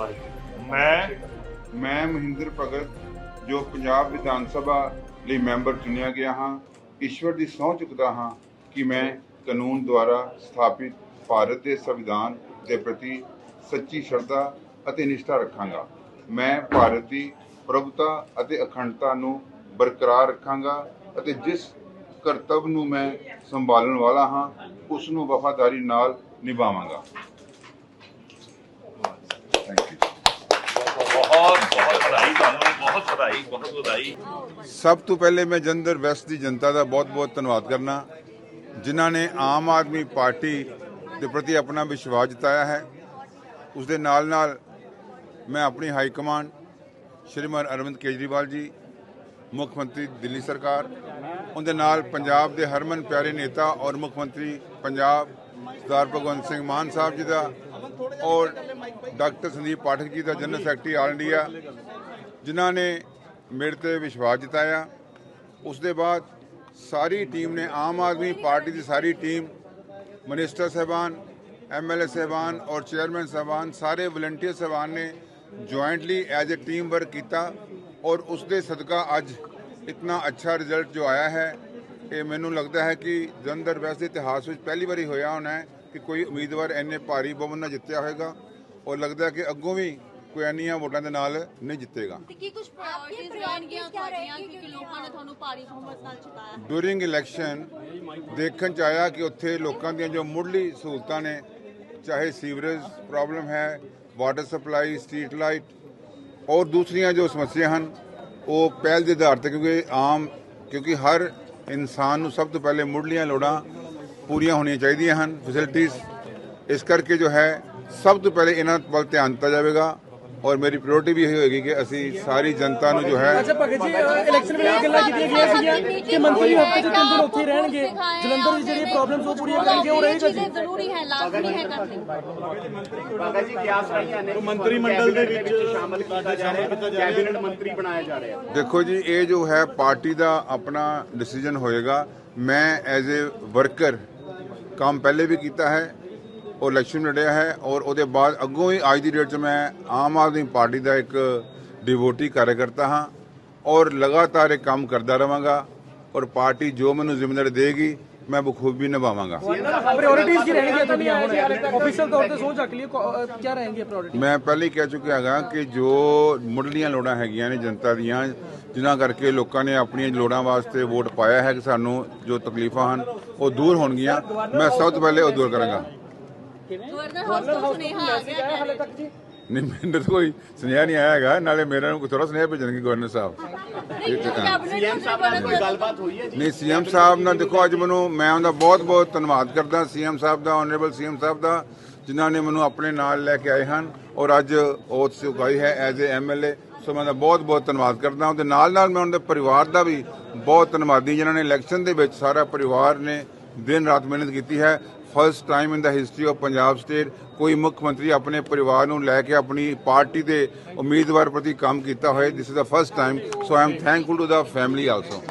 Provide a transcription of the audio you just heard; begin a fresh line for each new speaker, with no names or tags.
ਮੈਂ
ਮੈਂ ਮਹਿੰਦਰ ਭਗਤ, ਜੋ ਪੰਜਾਬ ਵਿਧਾਨ ਸਭਾ ਲਈ ਮੈਂਬਰ ਚੁਣਿਆ ਗਿਆ ਹਾਂ, ਈਸ਼ਵਰ ਦੀ ਸਹੁੰ ਚੁੱਕਦਾ ਹਾਂ ਕਿ ਮੈਂ ਕਾਨੂੰਨ ਦੁਆਰਾ ਸਥਾਪਿਤ ਭਾਰਤ ਦੇ ਸੰਵਿਧਾਨ ਦੇ ਪ੍ਰਤੀ ਸੱਚੀ ਸ਼ਰਧਾ ਅਤੇ ਨਿਸ਼ਠਾ ਰੱਖਾਂਗਾ। ਮੈਂ ਭਾਰਤ ਦੀ ਪ੍ਰਭੂਤਾ ਅਤੇ ਅਖੰਡਤਾ ਨੂੰ ਬਰਕਰਾਰ ਰੱਖਾਂਗਾ ਅਤੇ ਜਿਸ ਕਰਤੱਵ ਨੂੰ ਮੈਂ ਸੰਭਾਲਣ ਵਾਲਾ ਹਾਂ, ਉਸ ਨੂੰ ਵਫਾਦਾਰੀ ਨਾਲ ਨਿਭਾਵਾਂਗਾ। ਥੈਂਕ ਯੂ
ਬਹੁਤ ਬਹੁਤ ਵਧਾਈ ਤੁਹਾਨੂੰ ਬਹੁਤ ਵਧਾਈ ਬਹੁਤ ਵਧਾਈ।
ਸਭ ਤੋਂ ਪਹਿਲੇ ਮੈਂ ਜੰਦਰ ਵੈਸਟ ਦੀ ਜਨਤਾ ਦਾ ਬਹੁਤ-ਬਹੁਤ ਧੰਨਵਾਦ ਕਰਨਾ। ਜਿਨ੍ਹਾਂ ਨੇ ਆਮ ਆਦਮੀ ਪਾਰਟੀ ਦੇ ਪ੍ਰਤੀ ਆਪਣਾ ਵਿਸ਼ਵਾਸ ਜਤਾਇਆ ਹੈ। ਉਸ ਦੇ ਨਾਲ-ਨਾਲ ਮੈਂ ਆਪਣੀ ਹਾਈ ਕਮਾਂਡ ਸ਼੍ਰੀਮਾਨ ਅਰਵਿੰਦ ਕੇਜਰੀਵਾਲ ਜੀ ਮੁੱਖ ਮੰਤਰੀ ਦਿੱਲੀ ਸਰਕਾਰ ਉਹਦੇ ਨਾਲ ਪੰਜਾਬ ਦੇ ਹਰਮਨ ਪਿਆਰੇ ਨੇਤਾ ਔਰ ਮੁੱਖ ਮੰਤਰੀ ਪੰਜਾਬ ਸਰਦਾਰ ਭਗਵੰਤ ਸਿੰਘ ਮਾਨ ਸਾਹਿਬ ਜੀ ਦਾ ਔਰ ਡਾਕਟਰ ਸੰਦੀਪ ਪਾਠਕ ਜੀ ਦਾ ਜਨਰਲ ਸੈਕਟਰੀ ਆਲ ਇੰਡੀਆ ਜਿਨ੍ਹਾਂ ਨੇ ਮੇਰੇ ਤੇ ਵਿਸ਼ਵਾਸ ਜਤਾਇਆ। ਉਸ ਦੇ ਬਾਅਦ ਸਾਰੀ ਟੀਮ ਨੇ ਆਮ ਆਦਮੀ ਪਾਰਟੀ ਦੀ ਸਾਰੀ ਟੀਮ ਮਿਨਿਸਟਰ ਸਾਹਿਬਾਨ ਐਮਐਲਏ ਸਾਹਿਬਾਨ ਔਰ ਚੇਅਰਮੈਨ ਸਾਹਿਬਾਨ ਸਾਰੇ ਵਲੰਟੀਅਰ ਸਾਹਿਬਾਨ ਨੇ jointly as a team work ਕੀਤਾ ਔਰ ਉਸ ਦੇ ਸਦਕਾ ਅੱਜ ਇਤਨਾ ਅੱਛਾ ਰਿਜ਼ਲਟ ਜੋ ਆਇਆ ਹੈ ਇਹ ਮੈਨੂੰ ਲੱਗਦਾ ਹੈ ਕਿ ਜਲੰਧਰ ਵੈਸਟ ਦੇ ਇਤਿਹਾਸ ਵਿੱਚ ਪਹਿਲੀ ਵਾਰੀ ਹੋਇਆ ਹੋਣਾ ਹੈ। ਕਿ ਕੋਈ ਉਮੀਦਵਾਰ ਇੰਨੇ ਭਾਰੀ ਬਹੁਮਤ ਨਾਲ ਜਿੱਤਿਆ ਹੋਵੇਗਾ ਔਰ ਲੱਗਦਾ ਕਿ ਅੱਗੋਂ ਵੀ ਕੋਈ ਇੰਨੀਆਂ ਵੋਟਾਂ ਦੇ ਨਾਲ ਨਹੀਂ ਜਿੱਤੇਗਾ।
ਤੇ ਕੀ ਕੁਝ ਪ੍ਰਾਇੋਰਟੀਜ਼ ਰਹਿਣਗੀਆਂ ਤੁਹਾਡੀਆਂ? ਕਿਉਂਕਿ ਲੋਕਾਂ ਨੇ ਤੁਹਾਨੂੰ ਭਾਰੀ ਬਹੁਮਤ ਨਾਲ ਜਿਤਾਇਆ ਹੈ
ਡੂਰਿੰਗ ਇਲੈਕਸ਼ਨ ਦੇਖਣ ਚ ਆਇਆ ਕਿ ਉੱਥੇ ਲੋਕਾਂ ਦੀਆਂ ਜੋ ਮੁੱਢਲੀ ਸਹੂਲਤਾਂ ਨੇ ਚਾਹੇ ਸੀਵਰੇਜ ਪ੍ਰੋਬਲਮ ਹੈ ਵਾਟਰ ਸਪਲਾਈ ਸਟਰੀਟ ਲਾਈਟ ਔਰ ਦੂਸਰੀਆਂ ਜੋ ਸਮੱਸਿਆ ਹਨ ਉਹ ਪਹਿਲ ਦੇ ਆਧਾਰ ਤੇ ਕਿਉਂਕਿ ਆਮ ਕਿਉਂਕਿ ਹਰ ਇਨਸਾਨ ਨੂੰ ਸਭ ਤੋਂ ਪਹਿਲੇ ਮੁੱਢਲੀਆਂ ਲੋੜਾਂ ਪੂਰੀਆਂ ਹੋਣੀਆਂ ਚਾਹੀਦੀਆਂ ਹਨ ਫੈਸਿਲਿਟੀਜ਼ ਇਸ ਕਰਕੇ ਜੋ ਹੈ ਸਭ ਤੋਂ ਪਹਿਲੇ ਇਹਨਾਂ ਵੱਲ ਧਿਆਨ ਦਿੱਤਾ ਜਾਵੇਗਾ ਔਰ ਮੇਰੀ ਪ੍ਰਾਇੋਰਟੀ ਵੀ ਇਹ ਹੋਏਗੀ ਕਿ ਅਸੀਂ ਸਾਰੀ ਜਨਤਾ ਨੂੰ ਜੋ ਹੈ
ਅੱਛਾ ਭਗਤ ਜੀ ਅ, ਇਲੈਕਸ਼ਨ ਵੇਲੇ ਇਹ ਗੱਲਾਂ ਕੀਤੀਆਂ ਗਈਆਂ ਸੀਗੀਆਂ ਕਿ ਮੰਤਰੀ ਹਫ਼ਤੇ 'ਚ ਤਿੰਨ ਦਿਨ ਉੱਥੇ ਹੀ ਰਹਿਣਗੇ। ਜਲੰਧਰ ਦੀ ਜਿਹੜੀ ਪ੍ਰੋਬਲਮਸ ਉਹ ਪੂਰੀਆਂ ਕਰਨਗੇ ਉਹ ਰਹੇਗਾ ਜੀ।
ਚੀਜ਼ें ਜ਼ਰੂਰੀ ਹੈ ਲਾਜ਼ਮੀ ਹੈ ਕਰਨੀ
ਬਾਗਾ ਜੀ ਕਿਆਸ ਰਹੀਆਂ ਨੇ? ਮੰਤਰੀ ਮੰਡਲ ਦੇ ਵਿੱਚ ਸ਼ਾਮਲ ਕੀਤਾ ਜਾ ਰਿਹਾ ਹੈ ਕੈਬਨਿਟ ਮੰਤਰੀ ਬਣਾਇਆ ਜਾ ਰਿਹਾ। ਹੈ
ਦੇਖੋ ਜੀ ਇਹ ਜੋ ਹੈ ਪਾਰਟੀ ਦਾ ਆਪਣਾ ਡਿਸੀਜਨ ਹੋਏਗਾ। ਮੈਂ ਐਜ਼ ਅ ਵਰਕਰ ਕੰਮ ਪਹਿਲੇ ਵੀ ਕੀਤਾ ਹੈ, ਉਹ ਇਲੈਕਸ਼ਨ ਲੜਿਆ ਹੈ ਔਰ ਉਹਦੇ ਬਾਅਦ ਅੱਗੋਂ ਹੀ ਅੱਜ ਦੀ ਡੇਟ 'ਚ ਮੈਂ ਆਮ ਆਦਮੀ ਪਾਰਟੀ ਦਾ ਇੱਕ ਡਿਵੋਟੀ ਕਾਰਜਕਰਤਾ ਹਾਂ ਔਰ ਲਗਾਤਾਰ ਇਹ ਕੰਮ ਕਰਦਾ ਰਵਾਂਗਾ ਔਰ ਪਾਰਟੀ ਜੋ ਮੈਨੂੰ ਜ਼ਿੰਮੇਵਾਰੀ ਦੇਗੀ ਮੈਂ ਬਖੂਬੀ ਨਿਭਾਵਾਂਗਾ।
ਪ੍ਰਾਇੋਰਟੀਜ਼ ਕੀ ਰਹਿਣਗੀਆਂ ਤੁਹਾਡੀਆਂ ਹੁਣ? ਆਫੀਸ਼ੀਅਲ ਤੌਰ ਤੇ ਸੋਚ ਚੱਕ ਲਈ ਕੀ ਰਹਿਣਗੀਆਂ ਪ੍ਰਾਇੋਰਟੀ
ਮੈਂ ਪਹਿਲੇ ਹੀ ਕਹਿ ਚੁੱਕਿਆ ਹੈਗਾ ਕਿ ਜੋ ਮੁੱਢਲੀਆਂ ਲੋੜਾਂ ਹੈਗੀਆਂ ਨੇ ਜਨਤਾ ਦੀਆਂ ਜਿਨ੍ਹਾਂ ਕਰਕੇ ਲੋਕਾਂ ਨੇ ਆਪਣੀਆਂ ਲੋੜਾਂ ਵਾਸਤੇ ਵੋਟ ਪਾਇਆ ਹੈ ਕਿ ਸਾਨੂੰ ਜੋ ਤਕਲੀਫਾਂ ਹਨ ਉਹ ਦੂਰ ਹੋਣਗੀਆਂ। ਮੈਂ ਸਭ ਤੋਂ ਪਹਿਲੇ ਉਹ ਦੂਰ ਕਰਾਂਗਾ।
ਗਵਰਨਰ ਹਾਊਸ ਤੋਂ ਸੁਨੇਹਾ ਆ ਗਿਆ
ਹਾਲੇ ਤੱਕ ਜੀ?
ਨਹੀਂ ਮੈਨੂੰ ਕੋਈ ਸੁਨੇਹਾ ਨਹੀਂ ਆਇਆ ਹੈਗਾ ਨਾਲੇ ਮੇਰੇ ਨੂੰ ਥੋੜਾ ਸੁਨੇਹਾ ਭੇਜਣਗੇ ਗਵਰਨਰ ਸਾਹਿਬ।
ਗੱਲਬਾਤ ਹੋਈ ਹੈ ਜੀ?
ਨਹੀਂ ਸੀਐਮ ਸਾਹਿਬ ਨਾਲ ਦੇਖੋ ਅੱਜ ਮੈਨੂੰ ਮੈਂ ਉਹਦਾ ਬਹੁਤ ਬਹੁਤ ਧੰਨਵਾਦ ਕਰਦਾ ਸੀਐਮ ਸਾਹਿਬ ਦਾ ਆਨਰੇਬਲ ਸੀਐਮ ਸਾਹਿਬ ਦਾ ਜਿਨ੍ਹਾਂ ਨੇ ਮੈਨੂੰ ਆਪਣੇ ਨਾਲ ਲੈ ਕੇ ਆਏ ਹਨ ਔਰ ਅੱਜ ਉਹ ਚੁਕਾਈ ਹੈ ਐਜ਼ ਅ ਐਮਐਲਏ ਸੋ ਮੈਂ ਉਹਦਾ ਬਹੁਤ ਬਹੁਤ ਧੰਨਵਾਦ ਕਰਦਾ ਉਹਦੇ ਨਾਲ ਨਾਲ ਮੈਂ ਉਹਨਾਂ ਦੇ ਪਰਿਵਾਰ ਦਾ ਵੀ ਬਹੁਤ ਧੰਨਵਾਦੀ ਜਿਨ੍ਹਾਂ ਨੇ ਇਲੈਕਸ਼ਨ ਦੇ ਵਿੱਚ ਸਾਰਾ ਪਰਿਵਾਰ ਨੇ ਦਿਨ ਰਾਤ ਮਿਹਨਤ ਕੀਤੀ ਹੈ first time in the history of Punjab state ਕੋਈ ਮੁੱਖ ਮੰਤਰੀ ਆਪਣੇ ਪਰਿਵਾਰ ਨੂੰ ਲੈ ਕੇ ਆਪਣੀ ਪਾਰਟੀ ਦੇ ਉਮੀਦਵਾਰ ਪ੍ਰਤੀ ਕੰਮ ਕੀਤਾ ਹੋਏ this is the first time so I am thankful to the family also